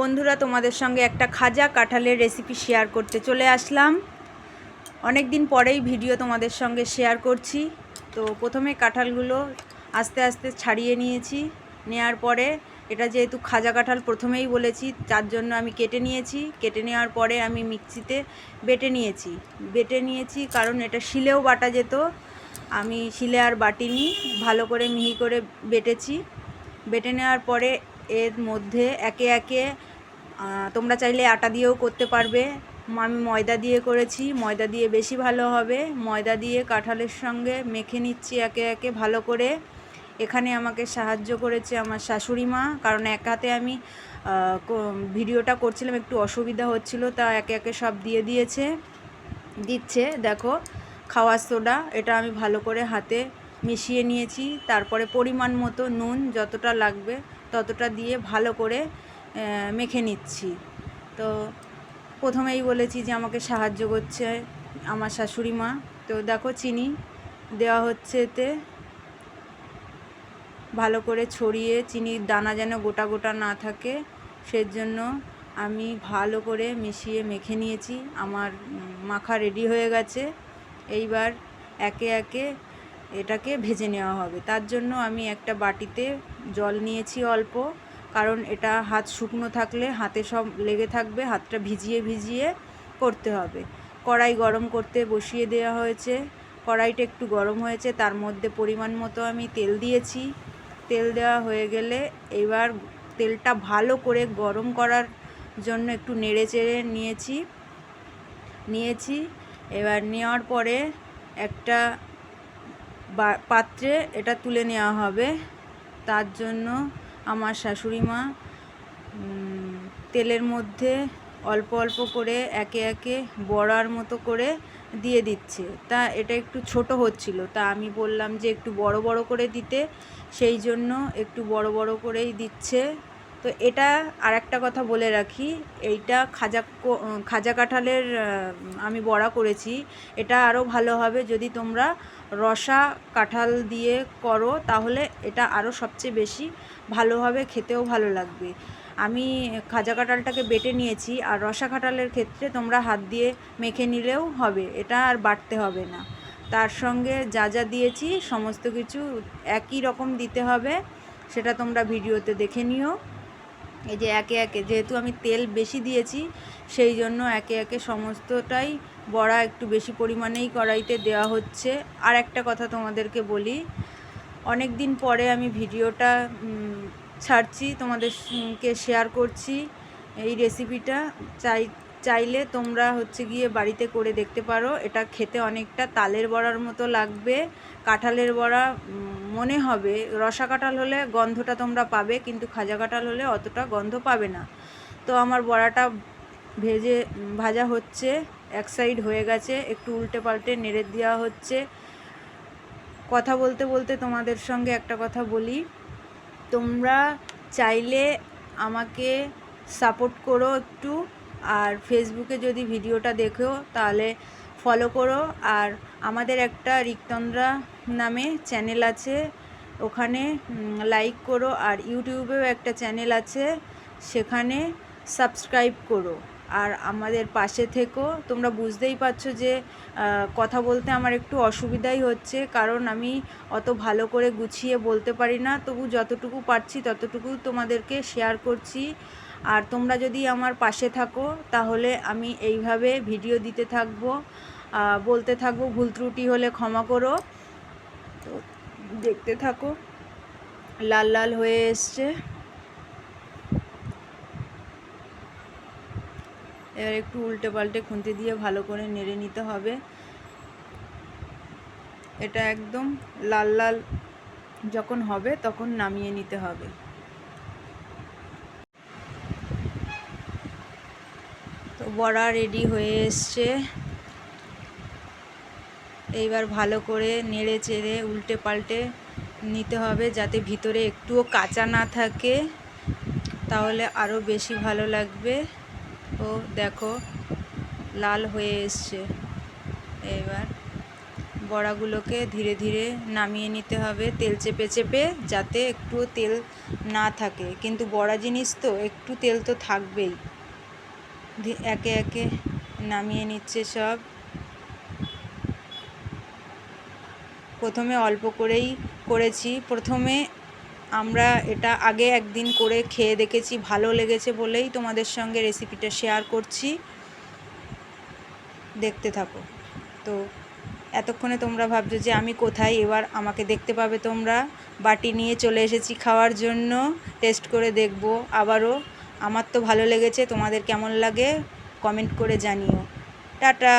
বন্ধুরা, তোমাদের সঙ্গে একটা খাজা কাঁঠালের রেসিপি শেয়ার করতে চলে আসলাম। অনেক দিন পরেই ভিডিও তোমাদের সঙ্গে শেয়ার করছি। তো প্রথমে কাঁঠালগুলো আস্তে আস্তে ছাড়িয়ে নিয়েছি। নেওয়ার পরে এটা যেহেতু খাজা কাঁঠাল প্রথমেই বলেছি, তার জন্য আমি কেটে নিয়েছি। কেটে নেওয়ার পরে আমি মিক্সিতে বেটে নিয়েছি। বেটে নিয়েছি কারণ এটা শিলেও বাটা যেত। আমি শিলে আর বাটিনি, ভালো করে মিহি করে বেটেছি। বেটে নেওয়ার পরে এর মধ্যে একে একে তোমরা চাইলে আটা দিয়েও করতে পারবে। আমি ময়দা দিয়ে করেছি, ময়দা দিয়ে বেশি ভালো হবে। ময়দা দিয়ে কাঁঠালের সঙ্গে মেখে নিচ্ছি একে একে ভালো করে। এখানে আমাকে সাহায্য করেছে আমার শাশুড়ি মা, কারণ এক হাতে আমি ভিডিওটা করছিলাম, একটু অসুবিধা হচ্ছিল, তা একে একে সব দিয়ে দিয়েছে। দিচ্ছে, দেখো খাওয়ার সোডা, এটা আমি ভালো করে হাতে মিশিয়ে নিয়েছি। তারপরে পরিমাণ মতো নুন যতটা লাগবে ততটা দিয়ে ভালো করে মেখে নিচ্ছি। তো প্রথমেই বলেছি যে আমাকে সাহায্য করছে আমার শাশুড়ি মা। তো দেখো চিনি দেওয়া হচ্ছে এতে। ভালো করে ছড়িয়ে চিনির দানা যেন গোটা গোটা না থাকে, সেজন্য আমি ভালো করে মিশিয়ে মেখে নিয়েছি। আমার মাখা রেডি হয়ে গেছে। এইবার একে একে এটাকে ভেজে নেওয়া হবে। তার জন্য আমি একটা বাটিতে জল নিয়েছি অল্প, কারণ এটা হাত শুকনো থাকলে হাতে সব লেগে থাকবে, হাতটা ভিজিয়ে ভিজিয়ে করতে হবে। কড়াই গরম করতে বসিয়ে দেওয়া হয়েছে। কড়াইটা একটু গরম হয়েছে, তার মধ্যে পরিমাণ মতো আমি তেল দিয়েছি। তেল দেওয়া হয়ে গেলে এবার তেলটা ভালো করে গরম করার জন্য একটু নেড়ে চেড়ে নিয়েছি। নিয়েছি। এবার নেওয়ার পরে একটা পাত্রে এটা তুলে নেওয়া হবে। তার জন্য আমার শাশুড়ি মা তেলের মধ্যে অল্প অল্প করে একে একে বড়ার মতো করে দিয়ে দিচ্ছে। তা এটা একটু ছোট হচ্ছিল। তা আমি বললাম যে একটু বড় বড় করে দিতে। সেই জন্য একটু বড় বড় করেই দিচ্ছে। তো এটা আর একটা কথা বলে রাখি। এইটা খাজা খাজা কাঁঠালের আমি বড়া করেছি। এটা আরও ভালো হবে যদি তোমরা রসা কাঁঠাল দিয়ে করো, তাহলে এটা আরও সবচেয়ে বেশি ভালো হবে, খেতেও ভালো লাগবে। আমি খাজা কাঁঠালটাকে বেটে নিয়েছি, আর রসা কাঁঠালের ক্ষেত্রে তোমরা হাত দিয়ে মেখে নিলেও হবে, এটা আর বাটতে হবে না। তার সঙ্গে যা যা দিয়েছি, সমস্ত কিছু একই রকম দিতে হবে, সেটা তোমরা ভিডিওতে দেখে নিও। এই যে একে একে, যেহেতু আমি তেল বেশি দিয়েছি, সেই জন্য একে একে সমস্তটাই বড়া একটু বেশি পরিমাণেই কড়াইতে দেওয়া হচ্ছে। আর একটা কথা তোমাদেরকে বলি অনেক দিন পরে আমি ভিডিওটা ছাড়ছি তোমাদেরকে শেয়ার করছি এই রেসিপিটা চাই চাইলে তোমরা হচ্ছে গিয়ে বাড়িতে করে দেখতে পারো। এটা খেতে অনেকটা তালের বড়ার মতো লাগবে, কাঁঠালের বড়া মনে হবে। রসা কাঁঠাল হলে গন্ধটা তোমরা পাবে, কিন্তু খাজা কাঁঠাল হলে অতটা গন্ধ পাবে না। তো আমার বড়াটা ভেজে ভাজা হচ্ছে, এক সাইড হয়ে গেছে, একটু উল্টে পাল্টে নেড়ে দেওয়া হচ্ছে। কথা বলতে বলতে তোমাদের সঙ্গে একটা কথা বলি। তোমরা চাইলে আমাকে সাপোর্ট করো একটু। আর ফেসবুকে যদি ভিডিওটা দেখো, তাহলে ফলো করো। আর আমাদের একটা রিক্তন্দ্রা নামে চ্যানেল আছে, ওখানে লাইক করো। আর ইউটিউবেও একটা চ্যানেল আছে, সেখানে সাবস্ক্রাইব করো। আর আমাদের পাশে থেকো। তোমরা বুঝতেই পারছ যে কথা বলতে আমার একটু অসুবিধাই হচ্ছে, কারণ আমি অত ভালো করে গুছিয়ে বলতে পারি না। তবু যতটুকু পারছি, ততটুকু তোমাদেরকে শেয়ার করছি। আর তোমরা যদি আমার পাশে থাকো, তাহলে আমি এইভাবে ভিডিও দিতে থাকব বলতে থাকব, ভুল ত্রুটি হলে ক্ষমা করো। তো দেখতে থাকো, লাল লাল হয়ে এসছে। এবার একটু উল্টে পাল্টে খুন্তি দিয়ে ভালো করে নেড়ে নিতে হবে। এটা একদম লাল লাল যখন হবে, তখন নামিয়ে নিতে হবে। বড়া রেডি হয়ে এসছে। এইবার ভালো করে নেড়ে চেড়ে উল্টে পাল্টে নিতে হবে যাতে ভিতরে একটুও কাঁচা না থাকে। তাহলে আরও বেশি ভালো লাগবে। ও দেখো, লাল হয়ে এসছে। এবার বড়াগুলোকে ধীরে ধীরে নামিয়ে নিতে হবে তেল চেপে চেপে যাতে একটুও তেল না থাকে। কিন্তু বড়া জিনিস তো একটু তেল তো থাকবেই। একে একে নামিয়ে নিচ্ছে সব। প্রথমে অল্প করেই করেছি। প্রথমে আমরা এটা আগে একদিন করে খেয়ে দেখেছি, ভালো লেগেছে বলেই তোমাদের সঙ্গে রেসিপিটা শেয়ার করছি। দেখতে থাকো। তো এতক্ষণে তোমরা ভাবছ যে আমি কোথায়? এবার আমাকে দেখতে পাবে তোমরা। বাটি নিয়ে চলে এসেছি খাওয়ার জন্য। টেস্ট করে দেখব। আবারও আমার তো ভালো লেগেছে তোমাদের কেমন লাগে? কমেন্ট করে জানিও। টাটা!